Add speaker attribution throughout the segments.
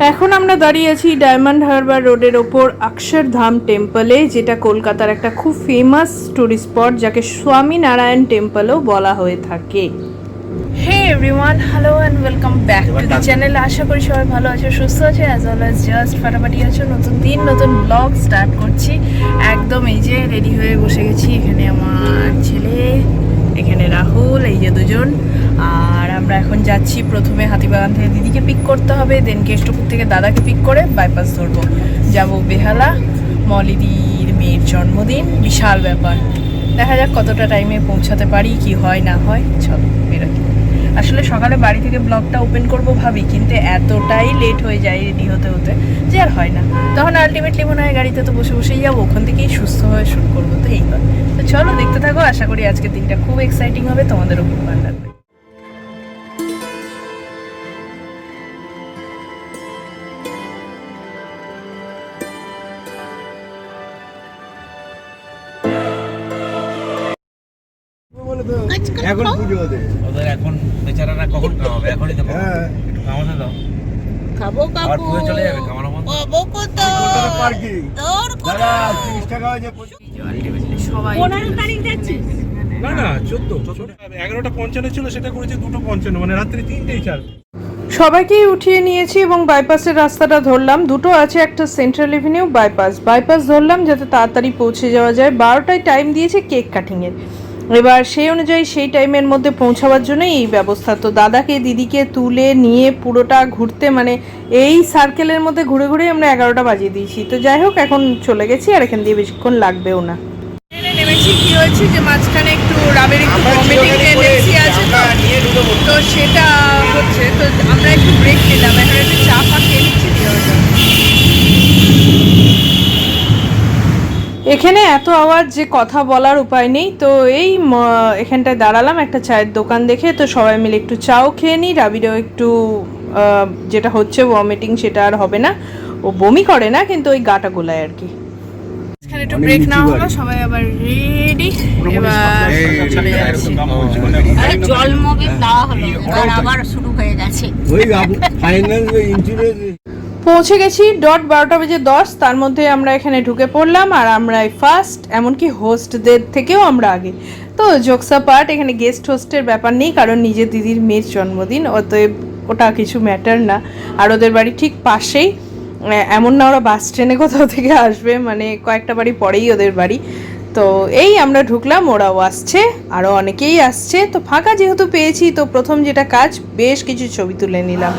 Speaker 1: এখন আমরা দাঁড়িয়ে আছি ডায়মন্ড হারবার রোডের ওপর অক্ষরধাম টেম্পলে যেটা কলকাতার একটা খুব ফেমাস টুরিস্ট স্পট যাকে স্বামী নারায়ণ টেম্পলও বলা হয়ে থাকে। Hey everyone hello and welcome back to the channel আশা করি সবাই ভালো আছো সুস্থ আছে অ্যাজ ওয়েল অ্যাজ জাস্ট ফাটাফাটি আছো নতুন দিন নতুন ব্লগ স্টার্ট করছি। একদম এই যে রেডি হয়ে বসে গেছি এখানে আমার ছেলে এখানে রাহুল এই যে দুজন। আর আমরা এখন যাচ্ছি প্রথমে হাতিবাগান থেকে দিদিকে পিক করতে হবে দেন কেষ্টপুর থেকে দাদাকে পিক করে বাইপাস ধরবো। যাব বেহালা মলিদির মেয়ের জন্মদিন বিশাল ব্যাপার। দেখা যাক কতটা টাইমে পৌঁছাতে পারি কি হয় না হয় চলো বেরোই। আসলে সকালে বাড়ি থেকে ব্লগটা ওপেন করব ভাবি, কিন্তু এতটাই লেট হয়ে যায় রেডি হতে হতে, যে আর হয় না। তখন আলটিমেটলি মনে হয় গাড়িতে তো বসে বসেই যাব, ওখান থেকেই সুস্থ হয়ে শুরু করব, তো এই তো চলো দেখতে থাকো, আশা করি আজকের দিনটা খুব এক্সাইটিং হবে তোমাদেরও খুব ভালো লাগবে।
Speaker 2: এখন পুজো ওদের
Speaker 3: ওদের এখন বেচারারা কখন কামাবে এখনই তো
Speaker 2: হ্যাঁ।
Speaker 3: একটু দাও।
Speaker 4: খাব কাকু
Speaker 3: পুজো চলে যাবে কামানো বন্ধ।
Speaker 4: খাব কত
Speaker 2: পার্কিং?
Speaker 4: তোর
Speaker 2: দাদা তিরিশ টাকা হয়েছে
Speaker 1: সবাই
Speaker 4: পনেরো তারিখ যাচ্ছিস
Speaker 5: না না চোদ্দ এগারোটা পঞ্চান্ন ছিল সেটা করেছে দুটো পঞ্চান্ন মানে রাত্রি তিনটেই চার
Speaker 1: সবাইকেই উঠিয়ে নিয়েছি এবং বাইপাসের রাস্তাটা ধরলাম। দুটো আছে একটা সেন্ট্রাল এভিনিউ বাইপাস বাইপাস ধরলাম যাতে তাড়াতাড়ি পৌঁছে যাওয়া যায়। বারোটায় টাইম দিয়েছে কেক কাটিংয়ের এবার সেই অনুযায়ী সেই টাইমের মধ্যে পৌঁছাবার জন্যই এই ব্যবস্থা। তো দাদাকে দিদিকে তুলে নিয়ে পুরোটা ঘুরতে মানে এই সার্কেলের মধ্যে ঘুরে ঘুরে আমরা এগারোটা বাজিয়ে দিয়েছি। তো যাই হোক এখন চলে গেছি আর এখান দিয়ে বেশিক্ষণ লাগবেও না। নেমেছি কি হয়েছে যে মাঝখানে একটু রাবের একটু আছে তো তো সেটা হচ্ছে তো আমরা একটু ব্রেক নিলাম। এখন একটু চা ফা খেয়ে নিচ্ছি দিয়ে হয়ে যাবে। এখানে এত আওয়াজ যে কথা বলার উপায় নেই। তো এই এখানটায় দাঁড়ালাম একটা চায়ের দোকান দেখে। তো সবাই মিলে একটু চাও খেয়ে নিই রাবিরও একটু যেটা হচ্ছে ভমিটিং সেটা আর হবে না। ও বমি করে না কিন্তু ওই গাটা গোলায় আর কি। এখানে একটু ব্রেক না হলো সবাই আবার রেডি এবার চলে যাচ্ছি।
Speaker 4: আরে জল মগে দেওয়া হলো আবার শুরু হয়ে গেছে।
Speaker 2: ওই ফাইনাল ইন্স্যুরেন্স
Speaker 1: পৌঁছে গেছি ডট বারোটা বেজে দশ, তার মধ্যে আমরা এখানে ঢুকে পড়লাম আর আমরা ফার্স্ট এমনকি হোস্টদের থেকেও আমরা আগে। তো জোকসা পার্ট এখানে গেস্ট হোস্টের ব্যাপার নেই, কারণ নিজের দিদির মেয়ের জন্মদিন, অতএব ওটা কিছু ম্যাটার না। আর ওদের বাড়ি ঠিক পাশেই এমন না ওরা বাস ট্রেনে কোথাও থেকে আসবে মানে কয়েকটা বাড়ি পরেই ওদের বাড়ি। তো এই আমরা ঢুকলাম, ওরাও আসছে আরও অনেকেই আসছে। তো ফাঁকা যেহেতু পেয়েছি, তো প্রথম যেটা কাজ, বেশ কিছু ছবি তুলে নিলাম।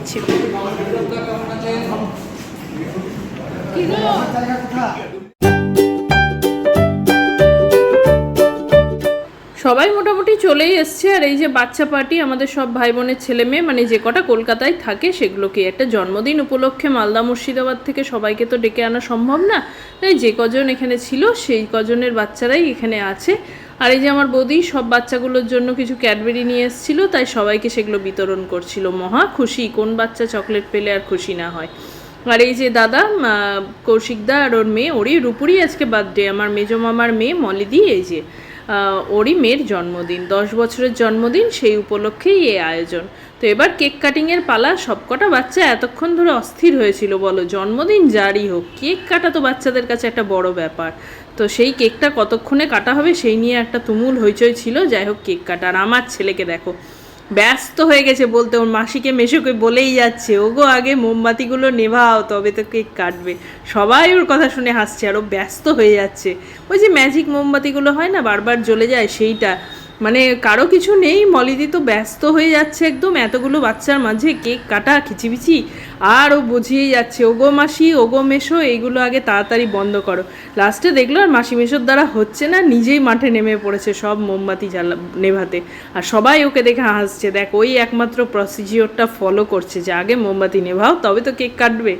Speaker 1: দিচ্ছি সবাই মোটামুটি চলেই এসছে, আর এই যে বাচ্চা পার্টি, আমাদের সব ভাই বোনের ছেলে মেয়ে মানে যে কটা কলকাতায় থাকে, সেগুলোকে একটা জন্মদিন উপলক্ষে মালদা মুর্শিদাবাদ থেকে সবাইকে তো ডেকে আনা সম্ভব না। তাই যে কজন এখানে ছিল, সেই কজনের বাচ্চারাই এখানে আছে। আর এই যে আমার বৌদি, সব বাচ্চাগুলোর জন্য কিছু ক্যাডবেরি নিয়ে এসেছিল, তাই সবাইকে সেগুলো বিতরণ করছিল। মহা খুশি, কোন বাচ্চা চকলেট পেলে আর খুশি না হয়। আর এই যে দাদা কৌশিকদা আর ওর মেয়ে, ওরই রুপুরি আজকে বার্থডে আমার মেজো মামার মেয়ে মলিদি, এই যে। ওরই মেয়ের জন্মদিন, দশ বছরের জন্মদিন সেই উপলক্ষেই এই আয়োজন। তো এবার কেক কাটিংয়ের পালা সবকটা বাচ্চা এতক্ষণ ধরে অস্থির হয়েছিল, বলো। জন্মদিন যারই হোক, কেক কাটা তো বাচ্চাদের কাছে একটা বড় ব্যাপার। তো সেই কেকটা কতক্ষণে কাটা হবে সেই নিয়ে একটা তুমুল হইচই ছিল, যাই হোক কেক কাটা। আর আমার ছেলেকে দেখো ব্যস্ত হয়ে গেছে বলতে ওর মাসিকে মেশোকে বলেই যাচ্ছে, ওগো, আগে মোমবাতিগুলো নেভাও, তবে তো কেক কাটবে। সবাই ওর কথা শুনে হাসছে আরও ব্যস্ত হয়ে যাচ্ছে। ওই যে ম্যাজিক মোমবাতিগুলো হয় না, বারবার জ্বলে যায় সেইটা। মানে কারও কিছু নেই, মলিদি তো ব্যস্ত হয়ে যাচ্ছে একদম, এতগুলো বাচ্চার মাঝে কেক কাটা, খিচিবিচি, আর ও বুঝিয়ে যাচ্ছে, ওগো মাসি, ওগো মেশো এইগুলো আগে তাড়াতাড়ি বন্ধ করো। লাস্টে দেখল আর মাসি মেশোর দ্বারা হচ্ছে না, নিজেই মাঠে নেমে পড়েছে সব মোমবাতি জ্বালা, নেভাতে। আর সবাই ওকে দেখে হাসছে, দেখ, ওই একমাত্র প্রসিজিওরটা ফলো করছে যে আগে মোমবাতি নেভাও, তবে তো কেক কাটবে।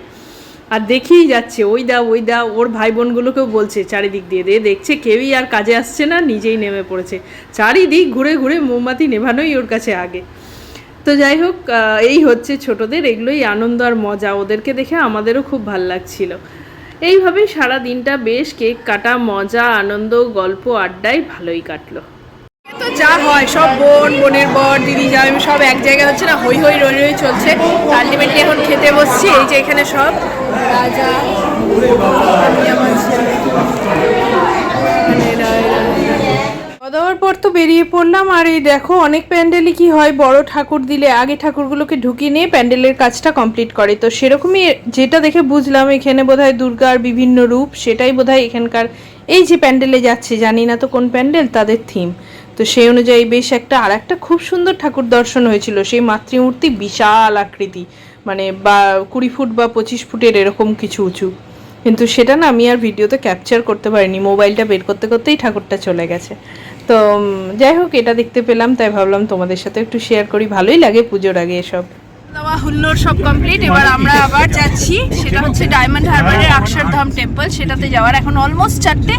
Speaker 1: আর দেখেই যাচ্ছে, ওই দা ওই দা ওর ভাই বোনগুলোকেও বলছে চারিদিক দিয়ে দিয়ে দেখছে কেউই আর কাজে আসছে না, নিজেই নেমে পড়েছে। চারিদিক ঘুরে ঘুরে মোমবাতি নেভানোই ওর কাছে আগে। তো যাই হোক এই হচ্ছে ছোটদের, এগুলোই আনন্দ আর মজা, ওদেরকে দেখে আমাদেরও খুব ভালো লাগছিল। এইভাবেই সারা দিনটা বেশ কেক কাটা, মজা, আনন্দ, গল্প আড্ডায় ভালোই কাটলো। তো যা হয়, সব বোন, বোনের বর, দিদি যা সব এক জায়গায় হচ্ছে না, হই হই, রই রই চলছে। আলটিমেটলি এখন খেতে বসছি, এই যে এখানে সব। রাজা খাওয়া পর তো বেরিয়ে পড়লাম, আর এই দেখো অনেক প্যান্ডেলই কি হয়, বড় ঠাকুর দিলে আগে ঠাকুরগুলোকে ঢুকিয়ে নিয়ে প্যান্ডেলের কাজটা কমপ্লিট করে। তো সেরকমই যেটা দেখে বুঝলাম, এখানে বোধহয় দুর্গার বিভিন্ন রূপ, সেটাই বোধহয় এখানকার এই যে প্যান্ডেলে যাচ্ছে, জানি না তো কোন প্যান্ডেল, তাদের থিম তো সেই অনুযায়ী বেশ একটা আর একটা খুব সুন্দর ঠাকুর দর্শন হয়েছিল, সেই মাতৃমূর্তি বিশাল আকৃতি। মানে বা কুড়ি ফুট বা পঁচিশ ফুটের এরকম কিছু উঁচু। কিন্তু সেটা না আমি আর ভিডিওতে ক্যাপচার করতে পারিনি মোবাইলটা বের করতে করতেই ঠাকুরটা চলে গেছে। তো যাই হোক, এটা দেখতে পেলাম, তাই ভাবলাম তোমাদের সাথে একটু শেয়ার করি। ভালোই লাগে পুজোর আগে এসব। দাওয়া হুল্লোর সব কমপ্লিট এবার আমরা আবার যাচ্ছি। সেটা হচ্ছে ডায়মন্ড হারবারের অক্ষরধাম টেম্পল সেটাতে যাওয়ার এখন অলমোস্ট চারটে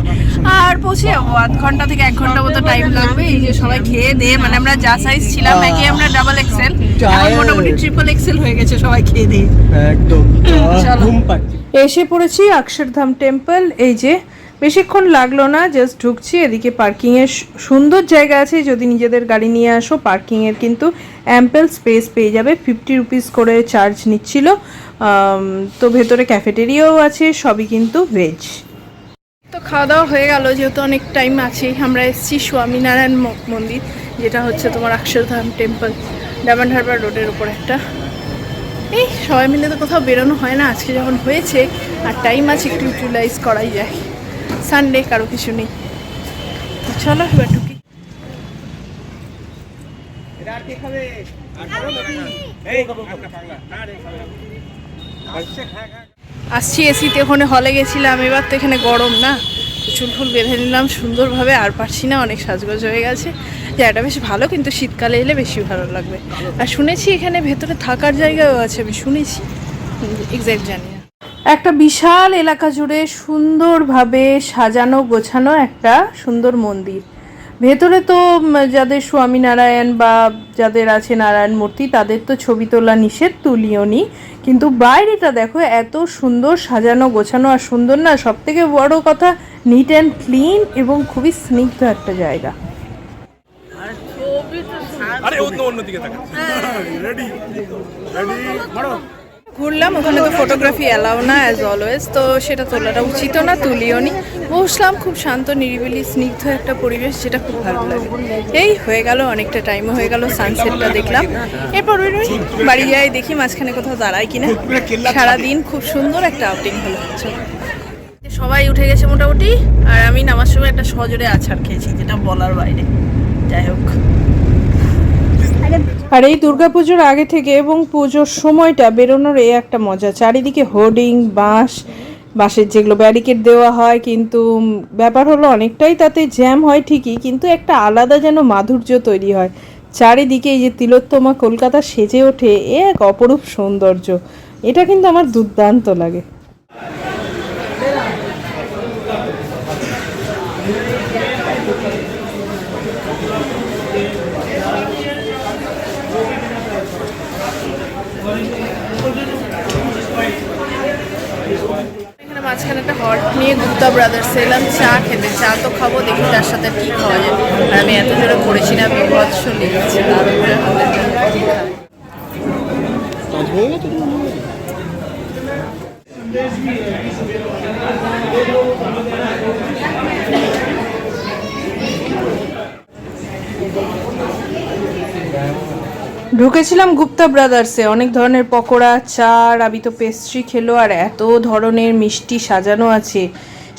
Speaker 1: আর পৌঁছে যাব আধ ঘণ্টা থেকে এক ঘণ্টা মতো টাইম লাগবে। এই যে সবাই খেয়ে দিয়ে মানে আমরা যা সাইজ ছিলাম একে আমরা ডাবল এক্সেল এখন মোটামুটি ট্রিপল এক্সেল হয়ে গেছে সবাই খেয়ে দিয়ে।
Speaker 2: একদম
Speaker 1: চলো। এসে পড়েছি অক্ষরধাম টেম্পল এই যে বেশিক্ষণ লাগল না জাস্ট ঢুকছি, এদিকে পার্কিংয়ের সুন্দর জায়গা আছে, যদি নিজেদের গাড়ি নিয়ে আসো পার্কিংয়ের কিন্তু অ্যাম্পেল স্পেস পেয়ে যাবে ফিফটি রুপিস করে চার্জ নিচ্ছিল তো ভেতরে ক্যাফেটেরিয়াও আছে, সবই কিন্তু ভেজ তো খাওয়া দাওয়া হয়ে গেল, যেহেতু অনেক টাইম আছে আমরা এসেছি স্বামীনারায়ণ মন্দির, যেটা হচ্ছে তোমার অক্ষরধাম টেম্পল ডায়মন্ড হারবার রোডের উপর একটা। এই, সবাই মিলে তো কোথাও বেরোনো হয় না, আজকে যখন হয়েছে, আর টাইম আছে একটু ইউটিলাইজ করাই যায়। সানডে কারও কিছু নেই। চলো এবার ঢুকি। আসছি এসিতে ওখানে হলে গেছিলাম। এবার তো এখানে গরম না? চুল ফুল বেঁধে নিলাম সুন্দরভাবে আর পারছি না অনেক সাজগোজ হয়ে গেছে। জায়গাটা বেশ ভালো কিন্তু শীতকালে এলে বেশি ভালো লাগবে। আর শুনেছি এখানে ভেতরে থাকার জায়গাও আছে আমি শুনেছি। এক্স্যাক্ট জানি না। একটা বিশাল এলাকা জুড়ে সুন্দরভাবে সাজানো গোছানো একটা সুন্দর মন্দির। ভেতরে তো যাদের স্বামীনারায়ণ বা যাদের আছে নারায়ণ মূর্তি তাদের তো ছবি তোলা নিষেধ তুলিও নি। কিন্তু বাইরেটা দেখো এত সুন্দর সাজানো গোছানো আর সুন্দর না সব থেকে বড় কথা নিট অ্যান্ড ক্লিন এবং খুবই স্নিগ্ধ একটা জায়গা।
Speaker 5: আরে অন্য অন্য দিকে তাকা রেডি রেডি
Speaker 1: ঘুরলাম, ওখানে তো ফটোগ্রাফি অ্যালাউ না অ্যাজ অলওয়েজ তো সেটা তোলাটা উচিত না, তুলিও নি। বসলাম, খুব শান্ত, নিরিবিলি, স্নিগ্ধ একটা পরিবেশ, যেটা খুব ভালো লাগে। এই হয়ে গেল, অনেকটা টাইমও হয়ে গেল সানসেটটা দেখলাম। এরপর বাড়ি যাই দেখি মাঝখানে কোথাও দাঁড়াই কিনা। সারাদিন খুব সুন্দর একটা আউটিং হলো। সবাই উঠে গেছে মোটামুটি, আর আমি নামার সময় একটা সজোরে আছাড় খেয়েছি, যেটা বলার বাইরে। যাই হোক। আর এই দুর্গাপুজোর আগে থেকে এবং পুজোর সময়টা বেরোনোর এই একটা মজা। চারিদিকে হোর্ডিং, বাঁশ, বাঁশের যেগুলো ব্যারিকেড দেওয়া হয় কিন্তু ব্যাপার হলো অনেকটাই তাতে জ্যাম হয় ঠিকই, কিন্তু একটা আলাদা যেন মাধুর্য তৈরি হয়। চারিদিকে এই যে তিলোত্তমা কলকাতা সেজে ওঠে, এ এক অপরূপ সৌন্দর্য। এটা কিন্তু আমার দুর্দান্ত লাগে এখানে মাঝখানে একটা হট নিয়ে গুপ্তা ব্রাদার্স এলাম চা খেতে। চা তো খাব, দেখি তার সাথে কি খাওয়া যায়। আর আমি এত জোরে পড়েছি না বিভৎস লিখছি। ঢুকেছিলাম গুপ্তা ব্রাদার্সে অনেক ধরনের পকোড়া চা রাবি তো পেস্ট্রি খেলো, আর এত ধরনের মিষ্টি সাজানো আছে।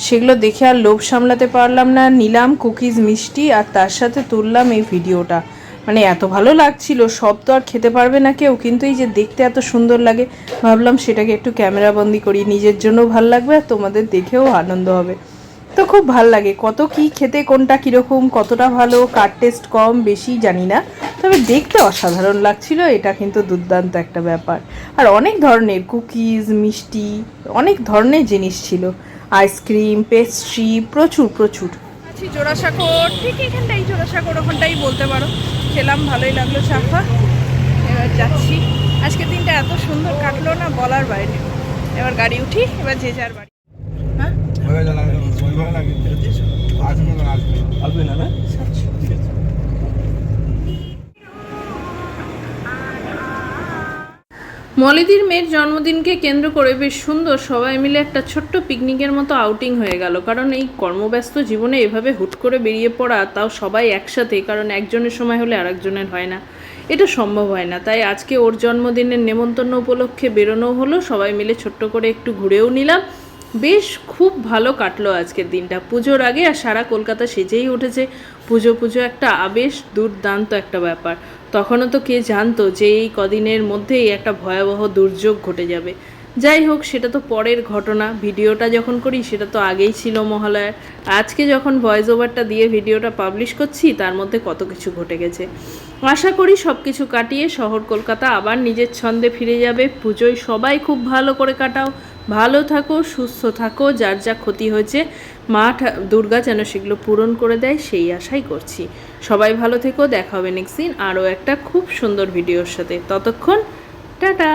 Speaker 1: সেগুলো দেখে আর লোভ সামলাতে পারলাম না। নিলাম কুকিজ মিষ্টি আর তার সাথে তুললাম এই ভিডিওটা। মানে এত ভালো লাগছিল, সব তো আর খেতে পারবে না কেউ, কিন্তু এই যে দেখতে এত সুন্দর লাগে, ভাবলাম সেটাকে একটু ক্যামেরাবন্দি করি, নিজের জন্য ভালো লাগবে আর তোমাদের দেখেও আনন্দ হবে। তো খুব ভালো লাগে, কত কি খেতে, কোনটা কীরকম, কতটা ভালো, কার টেস্ট কম, বেশি জানি না। তবে দেখতে অসাধারণ লাগছিল, এটা কিন্তু দুর্দান্ত একটা ব্যাপার। আর অনেক ধরনের কুকিজ, মিষ্টি, অনেক ধরনের জিনিস ছিল। আইসক্রিম পেস্ট্রি প্রচুর প্রচুর। আছি জোড়াসাঁকোর ঠিক এখানটাই জোড়াসাঁকোর ওখানটাই বলতে পারো। খেলাম ভালোই লাগল চাপা। এবার যাচ্ছি। আজকের দিনটা এত সুন্দর কাটলো না বলার বাইরে। এবার গাড়ি উঠি এবার যে যার বাড়ি। হ্যাঁ। মলিদির মেয়ের জন্মদিনকে কেন্দ্র করে বেশ সুন্দর সবাই মিলে একটা ছোট্ট পিকনিকের মতো আউটিং হয়ে গেল। কারণ এই কর্মব্যস্ত জীবনে এভাবে হুট করে বেরিয়ে পড়া তাও সবাই একসাথে, কারণ একজনের সময় হলে আরেকজনের হয় না। এটা সম্ভব হয় না। তাই আজকে ওর জন্মদিনের নেমন্তন্ন উপলক্ষে বেরোনো হলো। সবাই মিলে ছোট্ট করে একটু ঘুরেও নিলাম। বেশ খুব ভালো কাটলো আজকের দিনটা। পুজোর আগে আর সারা কলকাতা সেজেই উঠেছে। পুজো পুজো একটা আবেশ, দুর্দান্ত একটা ব্যাপার। তখনও তো কে জানতো যে এই কদিনের মধ্যেই একটা ভয়াবহ দুর্যোগ ঘটে যাবে। যাই হোক, সেটা তো পরের ঘটনা। ভিডিওটা যখন করি, সেটা তো আগেই ছিল মহালয়ার। আজকে যখন ভয়েস ওভারটা দিয়ে ভিডিওটা পাবলিশ করছি, তার মধ্যে কত কিছু ঘটে গেছে। আশা করি সব কিছু কাটিয়ে শহর কলকাতা আবার নিজের ছন্দে ফিরে যাবে। পুজোয় সবাই খুব ভালো করে কাটাও। ভালো থাকো, সুস্থ থাকো, যার যা ক্ষতি হয়েছে, মা দুর্গা যেন সেগুলো পূরণ করে দেয়, সেই আশাই করছি। সবাই ভালো থেকো, দেখা হবে নেক্সট দিন আরও একটা খুব সুন্দর ভিডিওর সাথে। ততক্ষণ, টাটা!